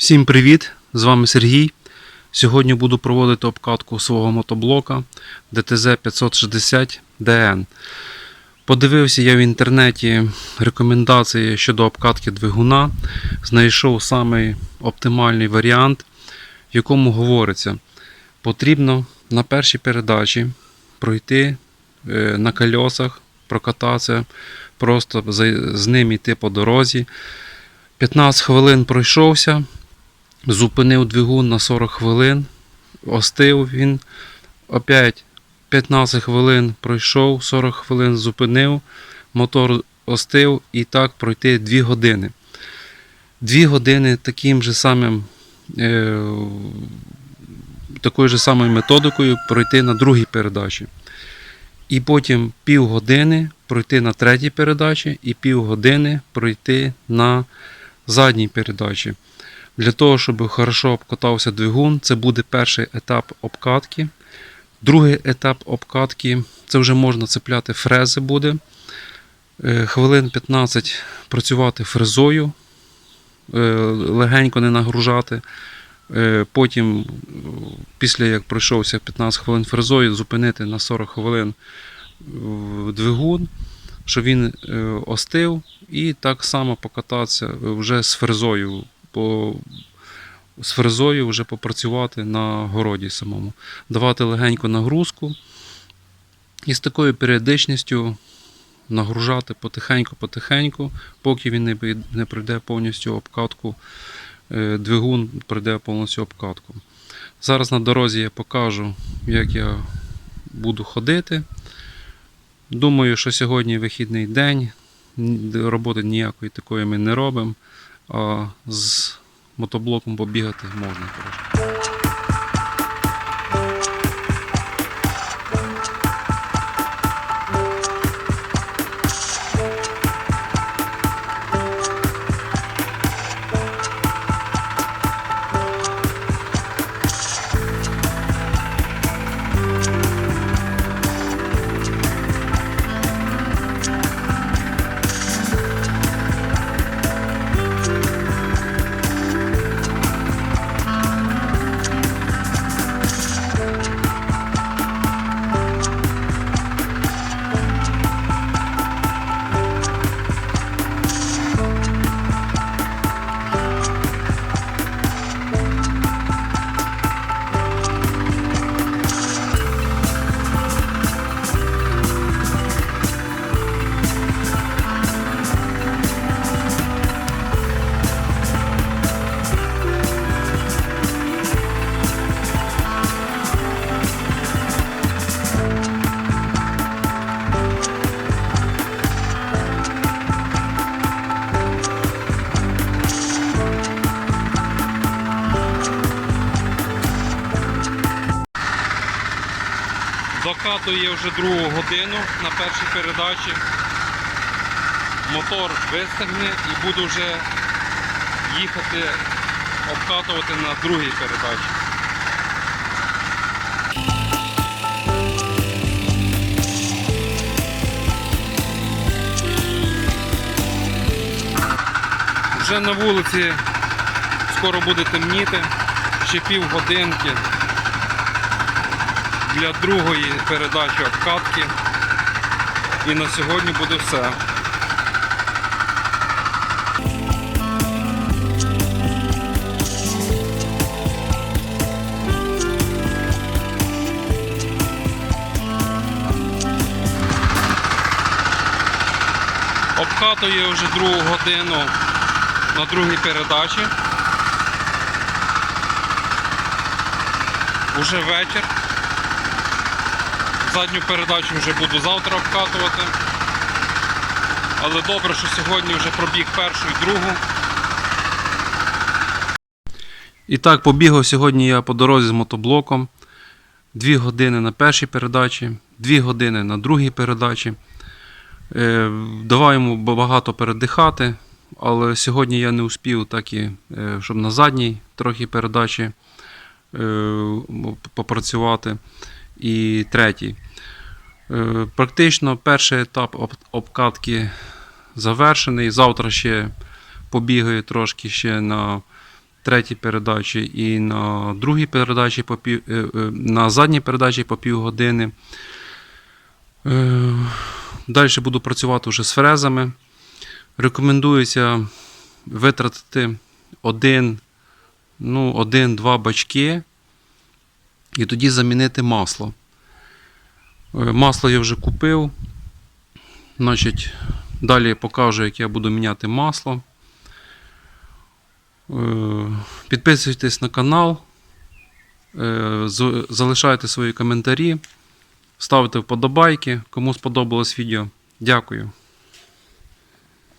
Всім привіт! З вами Сергій. Сьогодні буду проводити обкатку свого мотоблока DTZ 560 DN. Подивився я в інтернеті рекомендації щодо обкатки двигуна. Знайшов самий оптимальний варіант, в якому говориться, потрібно на першій передачі пройти е, на кольосах, прокататися, просто з ним йти по дорозі. 15 хвилин пройшовся, зупинив двигун на 40 хвилин, остив він. Опять 15 хвилин пройшов, 40 хвилин зупинив, мотор остив і так пройти 2 години. 2 години таким же самим, е, такою же самою методикою пройти на другій передачі. І потім півгодини пройти на третій передачі і півгодини пройти на задній передачі. Для того, щоб хорошо обкатався двигун, це буде перший етап обкатки. Другий етап обкатки це вже можна цепляти фрези буде. Е, Хвилин 15 працювати фрезою, е, легенько не нагружати. Е, Потім, після як пройшовся 15 хвилин фрезою, зупинити на 40 хвилин двигун, щоб він остив, і так само покататися вже з фрезою. По, з фрезою вже попрацювати на городі самому, давати легеньку нагрузку і з такою періодичністю нагружати потихеньку-потихеньку, поки він не, пройде повністю обкатку, е, двигун пройде повністю обкатку. Зараз на дорозі я покажу, як я буду ходити. Думаю, що сьогодні вихідний день, роботи ніякої такої ми не робимо, з мотоблоком побігати можна. Трошки. Вже другу годину на першій передачі. Мотор вистигне і буду вже їхати обкатувати на другій передачі. Вже на вулиці скоро буде темніти, ще півгодинки для другої передачі обкатки. І на сьогодні буде все. Обкатує вже другу годину на другій передачі. Уже вечір. Задню передачу вже буду завтра обкатувати. Але добре, що сьогодні вже пробіг першу і другу. І так, побігав сьогодні я по дорозі з мотоблоком. Дві години на першій передачі, дві години на другій передачі. Е, давав йому багато передихати, але сьогодні я не успів так і, е, щоб на задній трохи передачі е, попрацювати. І третій. Е, Практично перший етап обкатки завершений. Завтра ще побігаю трошки ще на третій передачі і на другій передачі по пів, е, е, на задній передачі по півгодини. Далі буду працювати вже з фрезами. Рекомендується витратити один, ну, один-два бачки і тоді замінити масло. Е, Масло я вже купив. Значить, далі покажу, як я буду міняти масло. Е, Підписуйтесь на канал, е, залишайте свої коментарі, ставте вподобайки, кому сподобалось відео. Дякую.